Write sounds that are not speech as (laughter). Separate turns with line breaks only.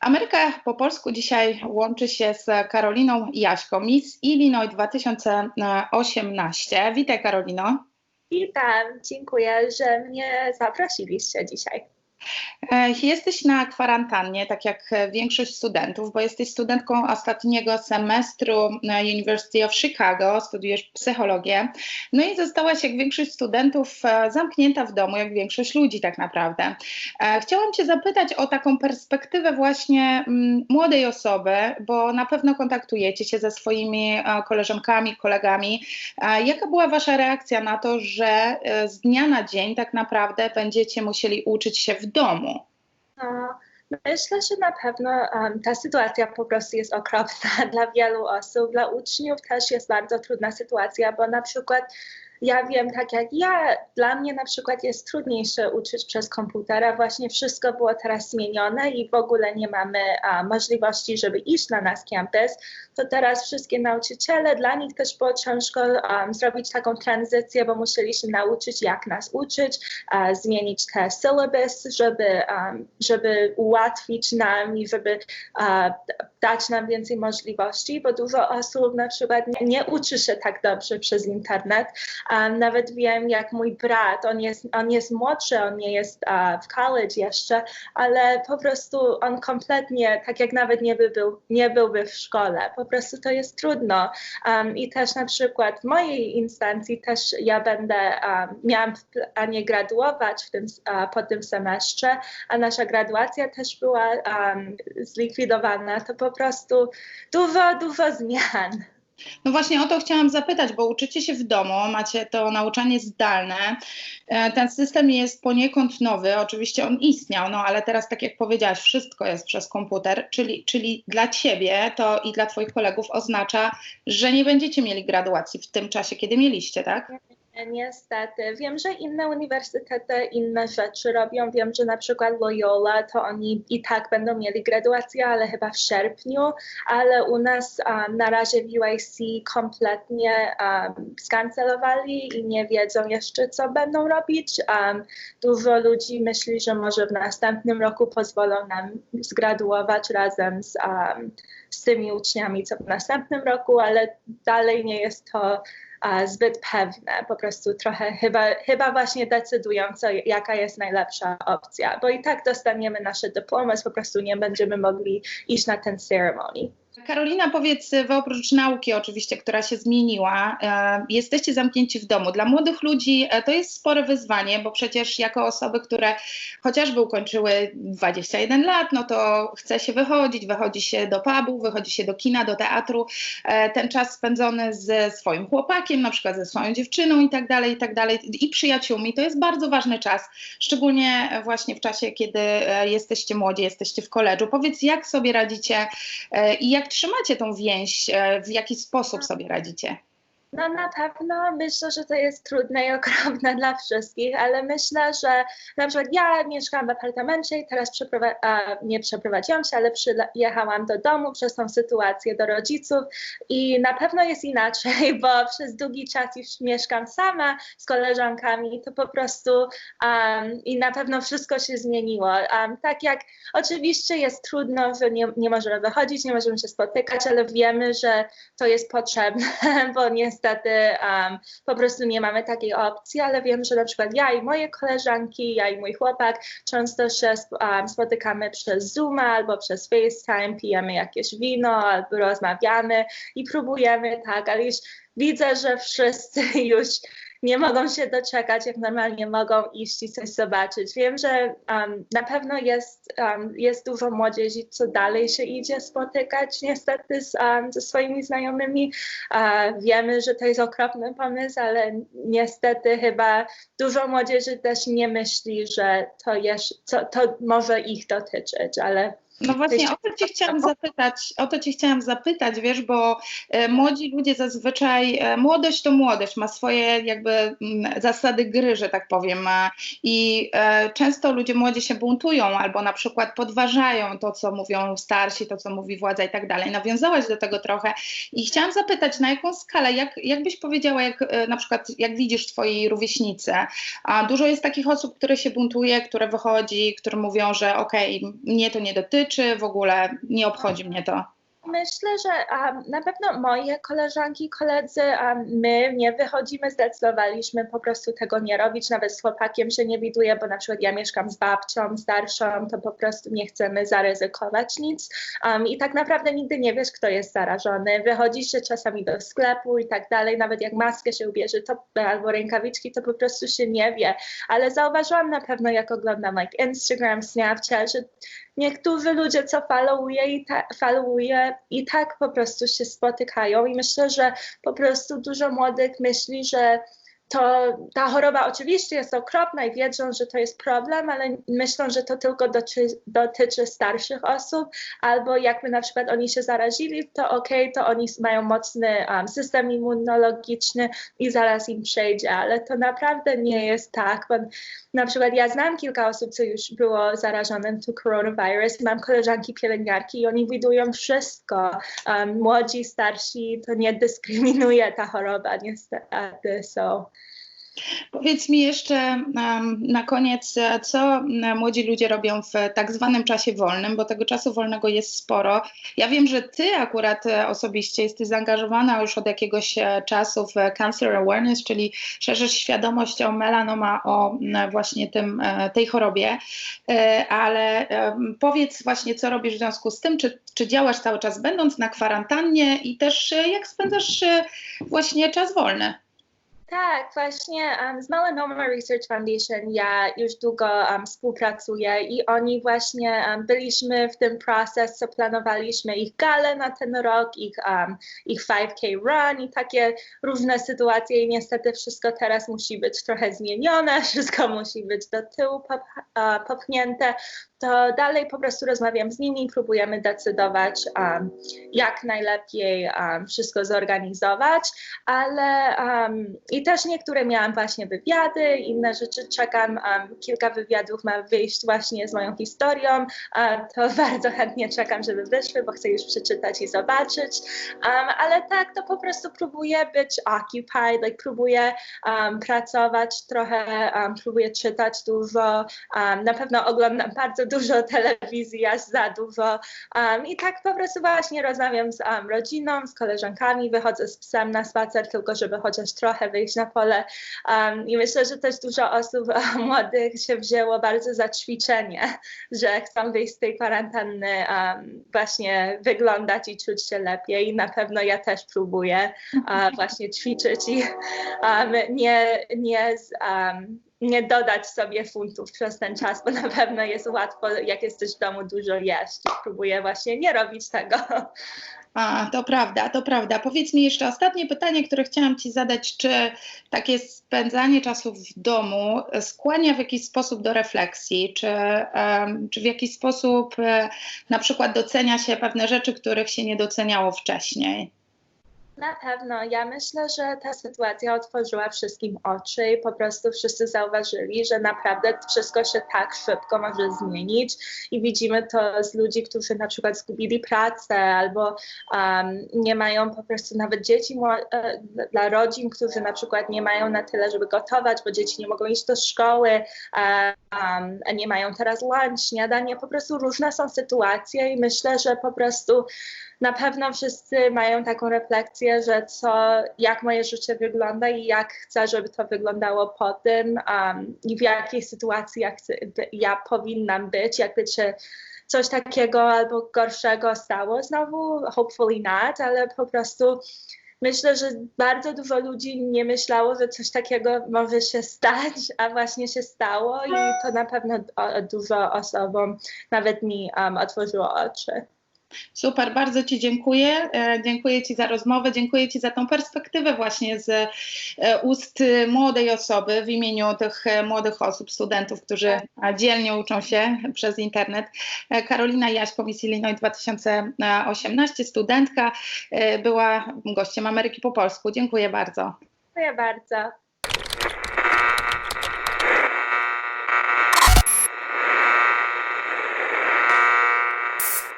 Ameryka po polsku dzisiaj łączy się z Karoliną Jaśką, Miss Illinois 2018. Witaj Karolino.
Witam, dziękuję, że mnie zaprosiliście dzisiaj.
E, jesteś na kwarantannie, tak jak większość studentów, bo jesteś studentką ostatniego semestru na University of Chicago, studiujesz psychologię. No i zostałaś, jak większość studentów, e, zamknięta w domu, jak większość ludzi tak naprawdę. E, chciałam Cię zapytać o taką perspektywę właśnie mm, młodej osoby, bo na pewno kontaktujecie się ze swoimi koleżankami, kolegami. Jaka była Wasza reakcja na to, że z dnia na dzień tak naprawdę będziecie musieli uczyć się w domu?
Myślę, że na pewno um, ta sytuacja po prostu jest okropna (laughs) dla wielu osób. Dla uczniów też jest bardzo trudna sytuacja, bo na przykład ja wiem, tak jak ja, dla mnie na przykład jest trudniejsze uczyć przez komputera. Właśnie wszystko było teraz zmienione i w ogóle nie mamy a, możliwości, żeby iść na nasz campus. To teraz wszystkie nauczyciele, dla nich też było ciężko um, zrobić taką tranzycję, bo musieliśmy nauczyć, jak nas uczyć, a, zmienić te syllabus, żeby, um, żeby ułatwić nam i żeby a, dać nam więcej możliwości, bo dużo osób na przykład nie, nie uczy się tak dobrze przez internet. Um, nawet wiem, jak mój brat, on jest, on jest młodszy, on nie jest uh, w college jeszcze, ale po prostu on kompletnie, tak jak nawet nie, by był, nie byłby w szkole, po prostu to jest trudno. Um, I też na przykład w mojej instancji też ja będę, um, miałam planie graduować w tym, uh, po tym semestrze, a nasza graduacja też była zlikwidowana. To po prostu dużo, dużo zmian.
No właśnie o to chciałam zapytać, bo uczycie się w domu, macie to nauczanie zdalne. E, ten system jest poniekąd nowy, oczywiście on istniał, no ale teraz, tak jak powiedziałaś, wszystko jest przez komputer, czyli, czyli dla ciebie to i dla twoich kolegów oznacza, że nie będziecie mieli graduacji w tym czasie, kiedy mieliście, tak?
Niestety. Wiem, że inne uniwersytety inne rzeczy robią. Wiem, że na przykład Loyola to oni i tak będą mieli graduację, ale chyba w sierpniu, ale u nas um, na razie UIC kompletnie um, skancelowali i nie wiedzą jeszcze, co będą robić. Um, dużo ludzi myśli, że może w następnym roku pozwolą nam zgraduować razem z, z tymi uczniami, co w następnym roku, ale dalej nie jest to zbyt pewne, po prostu trochę chyba, chyba właśnie decydująco, jaka jest najlepsza opcja, bo i tak dostaniemy nasze dyplomy, po prostu nie będziemy mogli iść na ten ceremony.
Karolina, powiedz, wy oprócz nauki oczywiście, która się zmieniła, e, jesteście zamknięci w domu. Dla młodych ludzi e, to jest spore wyzwanie, bo przecież jako osoby, które chociażby ukończyły 21 lat, no to chce się wychodzić, wychodzi się do pubu, wychodzi się do kina, do teatru. E, ten czas spędzony ze swoim chłopakiem, na przykład ze swoją dziewczyną i tak dalej, i tak dalej, i przyjaciółmi, to jest bardzo ważny czas, szczególnie właśnie w czasie, kiedy jesteście młodzi, jesteście w koledżu. Powiedz, jak sobie radzicie i jak trzymacie tą więź? E, w jaki sposób sobie radzicie?
No na pewno myślę, że to jest trudne i okropne (laughs) dla wszystkich, ale myślę, że na przykład ja mieszkam w apartamencie i teraz nie przeprowadziłam się, ale przyjechałam do domu przez tą sytuację do rodziców i na pewno jest inaczej, (laughs) bo przez długi czas już mieszkam sama z koleżankami, to po prostu um, i na pewno wszystko się zmieniło. Um, tak jak oczywiście jest trudno, że nie, nie możemy wychodzić, nie możemy się spotykać, ale wiemy, że to jest potrzebne, (laughs) bo niestety niestety um, po prostu nie mamy takiej opcji, ale wiem, że na przykład ja i moje koleżanki, ja i mój chłopak często się um, spotykamy przez Zoom albo przez FaceTime, pijemy jakieś wino albo rozmawiamy i próbujemy, tak, ale już widzę, że wszyscy (laughs) już nie mogą się doczekać, jak normalnie mogą iść i coś zobaczyć. Wiem, że um, na pewno jest, um, jest dużo młodzieży, co dalej się idzie spotykać niestety z, um, ze swoimi znajomymi. Uh, wiemy, że to jest okropny pomysł, ale niestety chyba dużo młodzieży też nie myśli, że to, jest, to, to może ich dotyczyć, ale
no właśnie o to cię chciałam zapytać, o to cię chciałam zapytać, wiesz, bo e, młodzi ludzie zazwyczaj, e, młodość to młodość, ma swoje jakby mm, zasady gry, że tak powiem i e, często ludzie młodzi się buntują albo na przykład podważają to, co mówią starsi, to, co mówi władza i tak dalej. Nawiązałaś do tego trochę i chciałam zapytać, na jaką skalę, jak, jak byś powiedziała, jak na przykład, jak widzisz twojej rówieśnicy, a dużo jest takich osób, które się buntuje, które wychodzi, które mówią, że okej, okay, mnie to nie dotyczy, czy w ogóle nie obchodzi mnie to?
Myślę, że um, na pewno moje koleżanki, koledzy, um, my nie wychodzimy, zdecydowaliśmy po prostu tego nie robić, nawet z chłopakiem się nie widuję, bo na przykład ja mieszkam z babcią starszą, to po prostu nie chcemy zaryzykować nic um, i tak naprawdę nigdy nie wiesz, kto jest zarażony. Wychodzi się czasami do sklepu i tak dalej, nawet jak maskę się ubierze to, albo rękawiczki, to po prostu się nie wie, ale zauważyłam na pewno, jak oglądam like Instagram, Snapchat, że niektórzy ludzie, co followuje i, ta, i tak po prostu się spotykają i myślę, że po prostu dużo młodych myśli, że to ta choroba oczywiście jest okropna i wiedzą, że to jest problem, ale myślą, że to tylko dotyczy, dotyczy starszych osób, albo jakby na przykład oni się zarazili, to ok, to oni mają mocny um, system immunologiczny i zaraz im przejdzie, ale to naprawdę nie jest tak, bo na przykład ja znam kilka osób, co już było zarażone tu coronavirus, mam koleżanki pielęgniarki i oni widują wszystko, um, młodzi, starsi, to nie dyskryminuje ta choroba niestety, so.
Powiedz mi jeszcze na koniec, co młodzi ludzie robią w tak zwanym czasie wolnym, bo tego czasu wolnego jest sporo. Ja wiem, że ty akurat e, osobiście jesteś zaangażowana już od jakiegoś e, czasu w Cancer Awareness, czyli szerzysz świadomość o melanoma, o właśnie tym, e, tej chorobie, ale powiedz właśnie, co robisz w związku z tym, czy, czy działasz cały czas będąc na kwarantannie i też jak spędzasz właśnie czas wolny?
Tak, właśnie um, z Melanoma Research Foundation ja już długo um, współpracuję i oni właśnie um, byliśmy w tym proces, co planowaliśmy ich gale na ten rok, ich, ich 5K run i takie różne sytuacje i niestety wszystko teraz musi być trochę zmienione, (laughs) wszystko musi być do tyłu pop, uh, popchnięte, to dalej po prostu rozmawiam z nimi, próbujemy decydować, um, jak najlepiej um, wszystko zorganizować, ale um, i też niektóre miałam właśnie wywiady, inne rzeczy czekam, kilka wywiadów ma wyjść właśnie z moją historią, to (laughs) bardzo chętnie czekam, żeby wyszły, bo chcę już przeczytać i zobaczyć, ale tak, to po prostu próbuję być occupied, like próbuję pracować trochę, próbuję czytać dużo, na pewno oglądam bardzo dużo telewizji, aż za dużo. Um, I tak po prostu właśnie rozmawiam z um, rodziną, z koleżankami, wychodzę z psem na spacer, tylko żeby chociaż trochę wyjść na pole. Um, I myślę, że też dużo osób młodych się wzięło bardzo za ćwiczenie, (laughs) że chcą wyjść z tej kwarantanny, właśnie wyglądać i czuć się lepiej. I na pewno ja też próbuję uh, (laughs) właśnie ćwiczyć i nie, nie z, nie dodać sobie funtów przez ten czas, bo na pewno jest łatwo, jak jesteś w domu, dużo jeść. Próbuję właśnie nie robić tego.
A, to prawda, to prawda. Powiedz mi jeszcze ostatnie pytanie, które chciałam Ci zadać. Czy takie spędzanie czasu w domu skłania w jakiś sposób do refleksji? Czy, um, czy w jakiś sposób um, na przykład docenia się pewne rzeczy, których się nie doceniało wcześniej?
Na pewno. Ja myślę, że ta sytuacja otworzyła wszystkim oczy i po prostu wszyscy zauważyli, że naprawdę wszystko się tak szybko może zmienić i widzimy to z ludzi, którzy na przykład zgubili pracę albo um, nie mają po prostu nawet dzieci e, dla rodzin, którzy na przykład nie mają na tyle, żeby gotować, bo dzieci nie mogą iść do szkoły, um, nie mają teraz lunch, śniadanie. Po prostu różne są sytuacje i myślę, że po prostu na pewno wszyscy mają taką refleksję, że co, jak moje życie wygląda i jak chcę, żeby to wyglądało po tym um, i w jakiej sytuacji ja, chcę, ja powinnam być, jakby się coś takiego albo gorszego stało znowu, hopefully not, ale po prostu myślę, że bardzo dużo ludzi nie myślało, że coś takiego może się stać, a właśnie się stało i to na pewno dużo osobom, nawet mi um, otworzyło oczy.
Super, bardzo Ci dziękuję. E, dziękuję Ci za rozmowę, dziękuję Ci za tą perspektywę właśnie z e, ust młodej osoby w imieniu tych e, młodych osób, studentów, którzy dzielnie uczą się przez internet. Karolina Jaś, Komisji Illinois 2018, studentka, była gościem Ameryki po polsku. Dziękuję bardzo.
Dziękuję bardzo.